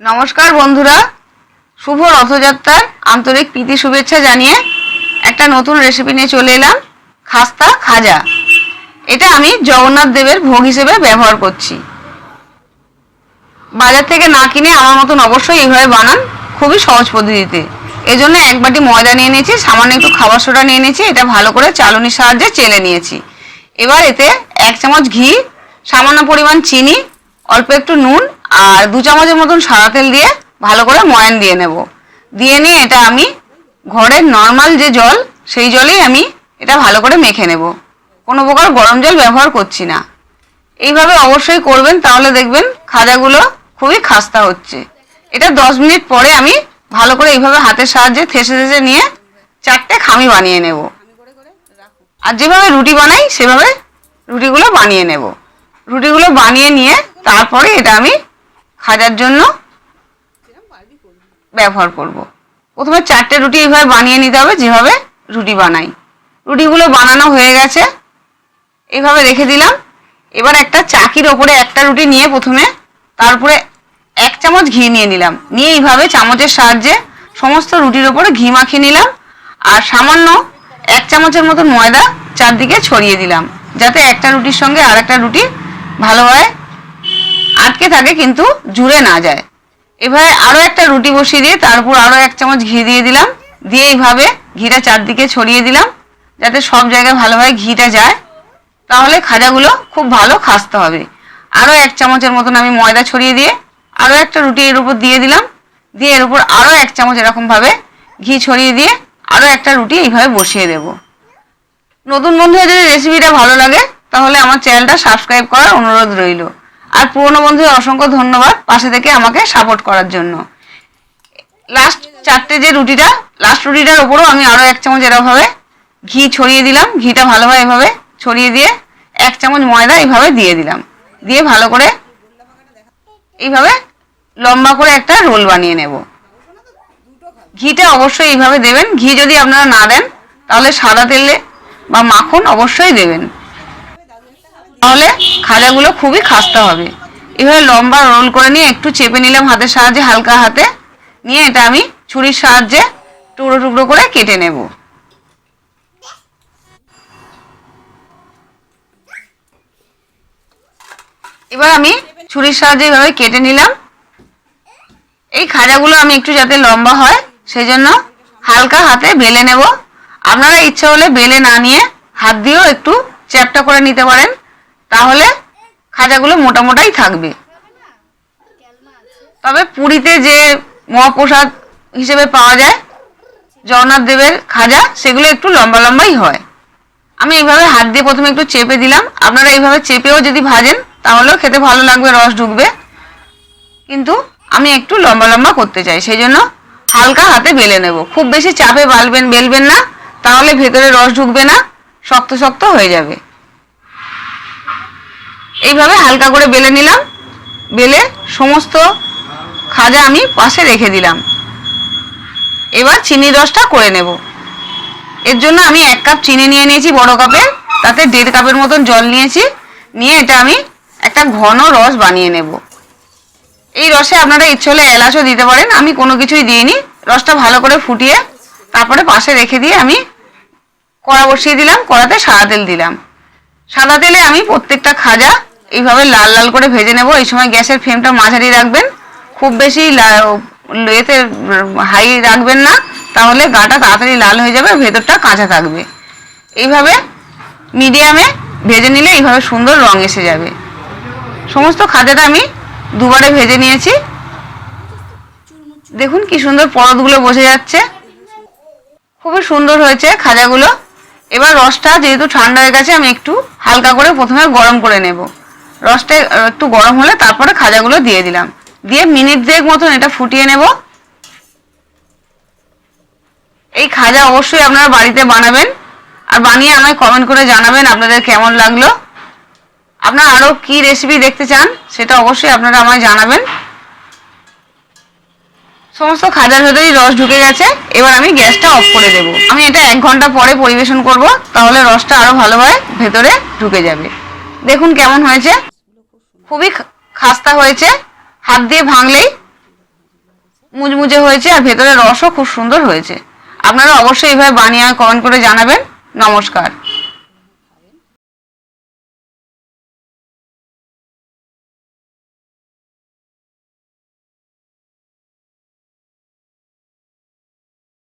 নমস্কার বন্ধুরা। শুভ রথযাত্রার আন্তরিক প্রীতি শুভেচ্ছা জানিয়ে একটা নতুন রেসিপি নিয়ে চলে এলাম, খাস্তা খাজা। এটা আমি জগন্নাথ দেবের ভোগ হিসেবে ব্যবহার করছি। বাজার থেকে না কিনে আমার মতন অবশ্যই এইভাবে বানান, খুবই সহজ পদ্ধতিতে। এজন্য এক বাটি ময়দা নিয়ে নিয়েছি, সামান্য একটু খাবার সোডা নিয়ে নিয়েছি, এটা ভালো করে চালনির সাহায্যে চেলে নিয়েছি। এবার এতে এক চামচ ঘি, সামান্য পরিমাণ চিনি অল্প একটু নুন আর দু চামচের মতন সাদা তেল দিয়ে ভালো করে ময়ান দিয়ে নেব। দিয়ে নিয়ে এটা আমি ঘরের নর্মাল যে জল, সেই জলেই আমি এটা ভালো করে মেখে নেব। কোনো প্রকার গরম জল ব্যবহার করছি না। এইভাবে অবশ্যই করবেন, তাহলে দেখবেন খাজাগুলো খুবই খাস্তা হচ্ছে। এটা দশ মিনিট পরে আমি ভালো করে এইভাবে হাতের সাহায্যে থেসে থেসে নিয়ে চারটে খামি বানিয়ে নেব। আর যেভাবে রুটি বানাই, সেভাবে রুটিগুলো বানিয়ে নেব। রুটিগুলো বানিয়ে নিয়ে তারপরে এটা আমি খাজার জন্য ব্যবহার করব। প্রথমে চারটে রুটি এইভাবে বানিয়ে নিতে হবে, যেভাবে রুটি বানাই। রুটিগুলো বানানো হয়ে গেছে এইভাবে রেখে দিলাম। এবার একটা চাকির ওপরে একটা রুটি নিয়ে প্রথমে তারপরে এক চামচ ঘি নিয়ে নিলাম। নিয়ে এইভাবে চামচের সাহায্যে সমস্ত রুটির ওপরে ঘি মাখিয়ে নিলাম আর সামান্য এক চামচের মতন ময়দা চারদিকে ছড়িয়ে দিলাম, যাতে একটা রুটির সঙ্গে আর একটা রুটি ভালোভাবে আটকে থাকে কিন্তু জুড়ে না যায়। এভাবে আরও একটা রুটি বসিয়ে দিয়ে তার উপর আরও এক চামচ ঘি দিয়ে দিলাম। দিয়ে এইভাবে ঘিটা চারদিকে ছড়িয়ে দিলাম, যাতে সব জায়গায় ভালোভাবে ঘিটা যায়। তাহলে খাজাগুলো খুব ভালো খাসতে হবে। আরও এক চামচের মতন আমি ময়দা ছড়িয়ে দিয়ে আরও একটা রুটি এর উপর দিয়ে দিলাম। দিয়ে এর উপর আরও এক চামচ এরকমভাবে ঘি ছড়িয়ে দিয়ে আরও একটা রুটি এইভাবে বসিয়ে দেব। নতুন বন্ধুরা যদি রেসিপিটা ভালো লাগে তাহলে আমার চ্যানেলটা সাবস্ক্রাইব করার অনুরোধ রইল। আর পুরনো বন্ধুদের অসংখ্য ধন্যবাদ পাশে থেকে আমাকে সাপোর্ট করার জন্য। লাস্ট চারটে যে রুটিটা লাস্ট রুটিটার ওপরও আমি আরও এক চামচ এরকমভাবে ঘি ছড়িয়ে দিলাম। ঘিটা ভালোভাবে এভাবে ছড়িয়ে দিয়ে এক চামচ ময়দা এইভাবে দিয়ে দিলাম। দিয়ে ভালো করে এইভাবে লম্বা করে একটা রোল বানিয়ে নেব। ঘিটা অবশ্যই এইভাবে দেবেন। ঘি যদি আপনারা না দেন, তাহলে সাদা তেলে বা মাখন অবশ্যই দেবেন। তাহলে খাজাগুলো খুবই খাস্তা হবে। এভাবে লম্বা রোল করে নিয়ে একটু চেপে নিলাম হাতের সাহায্যে, হালকা হাতে। নিয়ে এটা আমি ছুরির সাহায্যে টুকরো টুকরো করে কেটে নেব। এবার আমি ছুরির সাহায্যে এভাবে কেটে নিলাম। এই খাজাগুলো আমি একটু যাতে লম্বা হয় সেই জন্য হালকা হাতে বেলে নেব। আপনারা ইচ্ছা হলে বেলে না নিয়ে হাত দিয়েও একটু চ্যাপটা করে নিতে পারেন। তাহলে খাজাগুলো মোটা মোটাই থাকবে। তবে পুরীতে যে মহাপ্রসাদ হিসেবে পাওয়া যায়, জগন্নাথ দেবের খাজা, সেগুলো একটু লম্বা লম্বাই হয়। আমি এইভাবে হাত দিয়ে প্রথমে একটু চেপে দিলাম। আপনারা এইভাবে চেপেও যদি ভাজেন, তাহলেও খেতে ভালো লাগবে, রস ঢুকবে। কিন্তু আমি একটু লম্বা লম্বা করতে চাই সেই জন্য হালকা হাতে বেলে নেব। খুব বেশি চাপে বালবেন, বেলবেন না, তাহলে ভেতরে রস ঢুকবে না, শক্ত শক্ত হয়ে যাবে। এইভাবে হালকা করে বেলে নিলাম। বেলে সমস্ত খাজা আমি পাশে রেখে দিলাম। এবার চিনির রসটা করে নেব। এর জন্য আমি এক কাপ চিনি নিয়ে নিয়েছি বড় কাপে। তাতে দেড় কাপের মতন জল নিয়েছি। নিয়ে এটা আমি একটা ঘন রস বানিয়ে নেব। এই রসে আপনারা ইচ্ছে হলে এলাচও দিতে পারেন। আমি কোনো কিছুই দিইনি। রসটা ভালো করে ফুটিয়ে তারপরে পাশে রেখে দিয়ে আমি কড়া বসিয়ে দিলাম। কড়াতে সাদা তেল দিলাম। সাদা তেলে আমি প্রত্যেকটা খাজা এইভাবে লাল লাল করে ভেজে নেব। এই সময় গ্যাসের ফ্লেমটা মাঝারি রাখবেন। খুব বেশি এতে হাই রাখবেন না। তাহলে গাটা তাড়াতাড়ি লাল হয়ে যাবে, ভেতরটা কাঁচা থাকবে। এইভাবে মিডিয়ামে ভেজে নিলে এইভাবে সুন্দর রং এসে যাবে। সমস্ত খাজাটা আমি দুবারে ভেজে নিয়েছি। দেখুন কি সুন্দর পরতগুলো বসে যাচ্ছে। খুবই সুন্দর হয়েছে খাজাগুলো। এবার রসটা যেহেতু ঠান্ডা হয়ে গেছে, আমি একটু হালকা করে প্রথমে গরম করে নেব। রসটা একটু গরম হলে তারপরে খাজাগুলো দিয়ে দিলাম। দিয়ে মিনিট দেড় মতন এটা ফুটিয়ে নেব। এই খাজা অবশ্যই আপনারা বাড়িতে বানাবেন। আর বানিয়ে আমায় কমেন্ট করে জানাবেন আপনাদের কেমন লাগল। আপনারা আরও কি রেসিপি দেখতে চান, সেটা অবশ্যই আপনারা আমায় জানাবেন। সমস্ত খাজার ভেতরেই রস ঢুকে গেছে। এবার আমি গ্যাসটা অফ করে দেব। আমি এটা এক ঘণ্টা পরে পরিবেশন করব, তাহলে রসটা আরও ভালোভাবে ভেতরে ঢুকে যাবে। দেখুন কেমন হয়েছে। খুবই খাস্তা হয়েছে। হাত দিয়ে ভাঙলেই মুজমুজে হয়েছে আর ভেতরের রসও খুব সুন্দর হয়েছে। আপনারা অবশ্যই এইভাবে বানিয়ে কমেন্ট করে জানাবেন। নমস্কার।